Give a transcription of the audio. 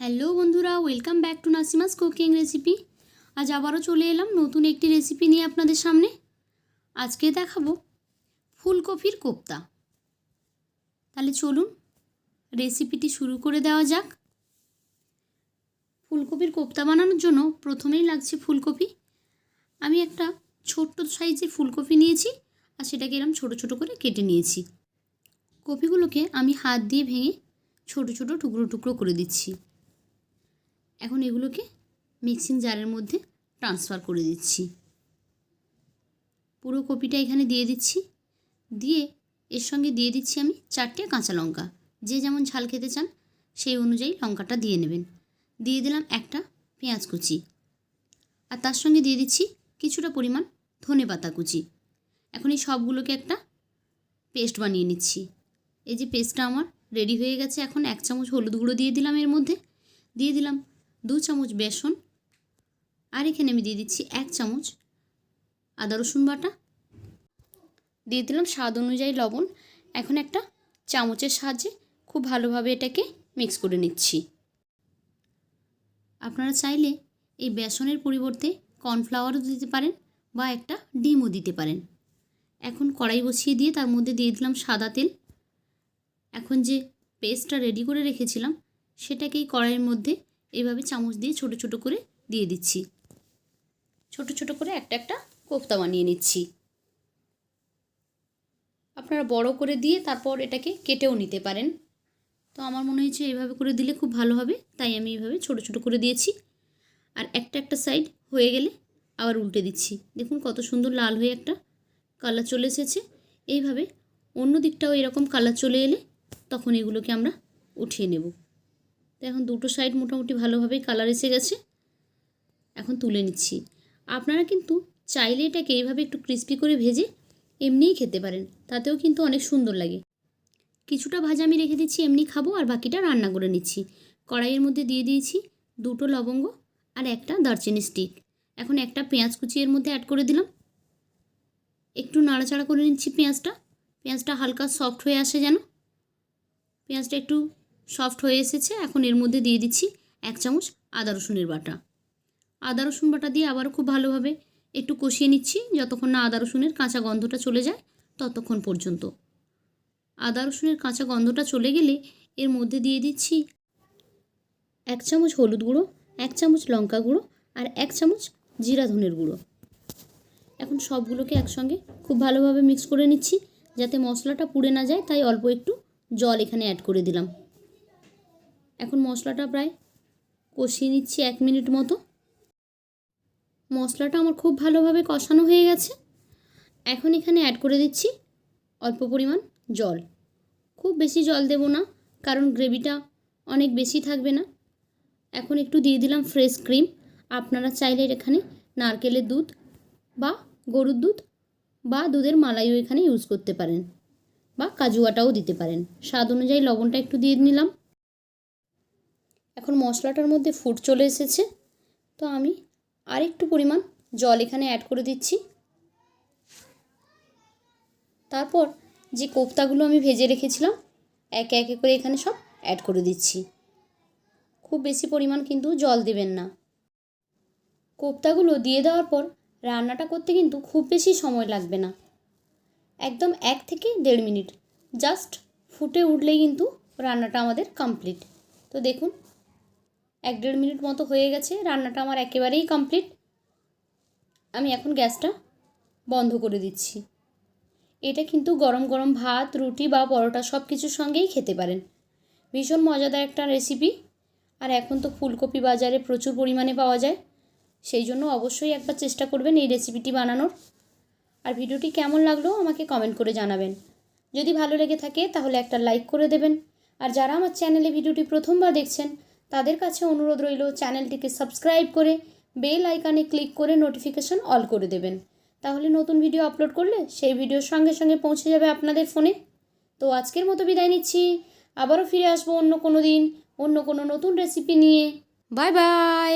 Hello বন্ধুরা welcome back to Nasima's cooking recipe আজ আবারও চলে এলাম নতুন একটি রেসিপি নিয়ে আপনাদের সামনে। আজকে দেখাবো ফুলকপির কোপ্তা। তাহলে চলুন রেসিপিটি শুরু করে দেওয়া যাক। ফুলকপির কোপ্তা বানানোর জন্য প্রথমেই লাগছে ফুলকপি। আমি একটা ছোট্ট সাইজের ফুলকপি নিয়েছি আর সেটাকে এরম ছোট ছোট করে কেটে নিয়েছি। কপিগুলোকে আমি হাত দিয়ে ভেঙে ছোট ছোট টুকরো টুকরো করে দিচ্ছি। এখন এগুলোকে মিক্সিং জারের মধ্যে ট্রান্সফার করে দিচ্ছি। পুরো কপিটা এখানে দিয়ে দিচ্ছি। দিয়ে এর সঙ্গে দিয়ে দিচ্ছি আমি চারটে কাঁচা লঙ্কা। যে যেমন ঝাল খেতে চান, সেই অনুযায়ী লঙ্কাটা দিয়ে নেবেন। দিয়ে দিলাম একটা পেঁয়াজ কুচি। আর তার সঙ্গে দিয়ে দিচ্ছি কিছুটা পরিমাণ ধনে পাতা কুচি। এখন এই সবগুলোকে একটা পেস্ট বানিয়ে নিচ্ছি। এই যে পেস্টটা আমার রেডি হয়ে গেছে, এখন এক চামচ হলুদ গুঁড়ো দিয়ে দিলাম এর মধ্যে। দিয়ে দিলাম দু চামচ বেসন। আর এখানে আমি দিয়ে দিচ্ছি এক চামচ আদা রসুন বাটা। দিয়ে দিলাম স্বাদ অনুযায়ী লবণ। এখন একটা চামচের সাহায্যে খুব ভালোভাবে এটাকে মিক্স করে নিচ্ছি। আপনারা চাইলে এই বেসনের পরিবর্তে কর্নফ্লাওয়ারও দিতে পারেন বা একটা ডিমও দিতে পারেন। এখন কড়াই বসিয়ে দিয়ে তার মধ্যে দিয়ে দিলাম সাদা তেল। এখন যে পেস্টটা রেডি করে রেখেছিলাম, সেটাকেই কড়াইয়ের মধ্যে এইভাবে চামচ দিয়ে ছোট ছোট করে দিয়ে দিচ্ছি। ছোট ছোট করে একটা একটা কোফতা বানিয়ে নিচ্ছি। আপনারা বড় করে দিয়ে তারপর এটাকে কেটেও নিতে পারেন। তো আমার মনে হয়েছে এইভাবে করে দিলে খুব ভালো হবে, তাই আমি এইভাবে ছোট ছোট করে দিয়েছি। আর একটা একটা সাইড হয়ে গেলে আবার উল্টে দিচ্ছি। দেখুন কত সুন্দর লাল হয়ে একটা কালার চলে এসেছে। এইভাবে অন্য দিকটাও এরকম কালার চলে এলে তখন এগুলোকে আমরা উঠিয়ে নেব। তো এখন দুটো সাইড মোটামুটি ভালোভাবেই কালার এসে গেছে। এখন তুলে নিচ্ছি। আপনারা কিন্তু চাইলে এটাকে এইভাবে একটু ক্রিস্পি করে ভেজে এমনিই খেতে পারেন, তাতেও কিন্তু অনেক সুন্দর লাগে। কিছুটা ভাজা আমি রেখে দিচ্ছি, এমনি খাব, আর বাকিটা রান্না করে নিচ্ছি। কড়াইয়ের মধ্যে দিয়ে দিয়েছি দুটো লবঙ্গ আর একটা দারচিনি স্টিক এখন একটা পেঁয়াজ কুচি এর মধ্যে অ্যাড করে দিলাম। একটু নাড়াচাড়া করে নিচ্ছি পেঁয়াজটা। পেঁয়াজটা হালকা সফট হয়ে আসে যেন। পেঁয়াজটা একটু সফট হয়ে এসেছে। এখন এর মধ্যে দিয়ে দিচ্ছি এক চামচ আদা রসুনের বাটা। আদা রসুন বাটা দিয়ে আবার খুব ভালোভাবে একটু কষিয়ে নিচ্ছি। যতক্ষণ না আদা রসুনের কাঁচা গন্ধটা চলে যায়, ততক্ষণ পর্যন্ত। আদা রসুনের কাঁচা গন্ধটা চলে গেলে এর মধ্যে দিয়ে দিচ্ছি এক চামচ হলুদ গুঁড়ো, এক চামচ লঙ্কা গুঁড়ো আর এক চামচ জিরা ধনের গুঁড়ো। এখন সবগুলোকে একসঙ্গে খুব ভালোভাবে মিক্স করে নিচ্ছি। যাতে মশলাটা পুড়ে না যায়, তাই অল্প একটু জল এখানে অ্যাড করে দিলাম। এখন মশলাটা প্রায় কষিয়ে নিচ্ছি এক মিনিট মতো। মশলাটা আমার খুব ভালোভাবে কষানো হয়ে গেছে। এখন এখানে অ্যাড করে দিচ্ছি অল্প পরিমাণ জল। খুব বেশি জল দেব না, কারণ গ্রেভিটা অনেক বেশি থাকবে না। এখন একটু দিয়ে দিলাম ফ্রেশ ক্রিম আপনারা চাইলে এখানে নারকেলের দুধ বা গরুর দুধ বা দুধের মালাইও এখানে ইউজ করতে পারেন বা কাজু আটাও দিতে পারেন। স্বাদ অনুযায়ী লবণটা একটু দিয়ে নিলাম। এখন মশলাটার মধ্যে ফুট চলে এসেছে। তো আমি আর একটু পরিমাণ জল এখানে অ্যাড করে দিচ্ছি। তারপর যে কোপ্তাগুলো আমি ভেজে রেখেছিলাম, একে একে করে এখানে সব অ্যাড করে দিচ্ছি। খুব বেশি পরিমাণ কিন্তু জল দেবেন না। কোপ্তাগুলো দিয়ে দেওয়ার পর রান্নাটা করতে কিন্তু খুব বেশি সময় লাগবে না। একদম এক থেকে দেড় মিনিট। জাস্ট ফুটে উঠলেই কিন্তু রান্নাটা আমাদের কমপ্লিট তো দেখুন এক দেড় মিনিট মতো হয়ে গেছে, রান্নাটা আমার একেবারেই কমপ্লিট আমি এখন গ্যাসটা বন্ধ করে দিচ্ছি। এটা কিন্তু গরম গরম ভাত, রুটি বা পরোটা সব কিছুর সঙ্গেই খেতে পারেন। ভীষণ মজাদার একটা রেসিপি আর এখন তো ফুলকপি বাজারে প্রচুর পরিমাণে পাওয়া যায়। সেই জন্য অবশ্যই একবার চেষ্টা করবেন এই রেসিপিটি বানানোর। আর ভিডিওটি কেমন লাগল আমাকে কমেন্ট করে জানাবেন। যদি ভালো লেগে থাকে তাহলে একটা লাইক করে দেবেন। আর যারা আমার চ্যানেলে ভিডিওটি প্রথমবার দেখছেন তাদের কাছে অনুরোধ রইল চ্যানেলটিকে সাবস্ক্রাইব করে বেল আইকানে ক্লিক করে নোটিফিকেশন অল করে দেবেন। তাহলে নতুন ভিডিও আপলোড করলে সেই ভিডিওর সঙ্গে সঙ্গে পৌঁছে যাবে আপনাদের ফোনে। তো আজকের মতো বিদায় নিচ্ছি। আবারও ফিরে আসব অন্য কোনো দিন, অন্য কোনো নতুন রেসিপি নিয়ে। Bye bye!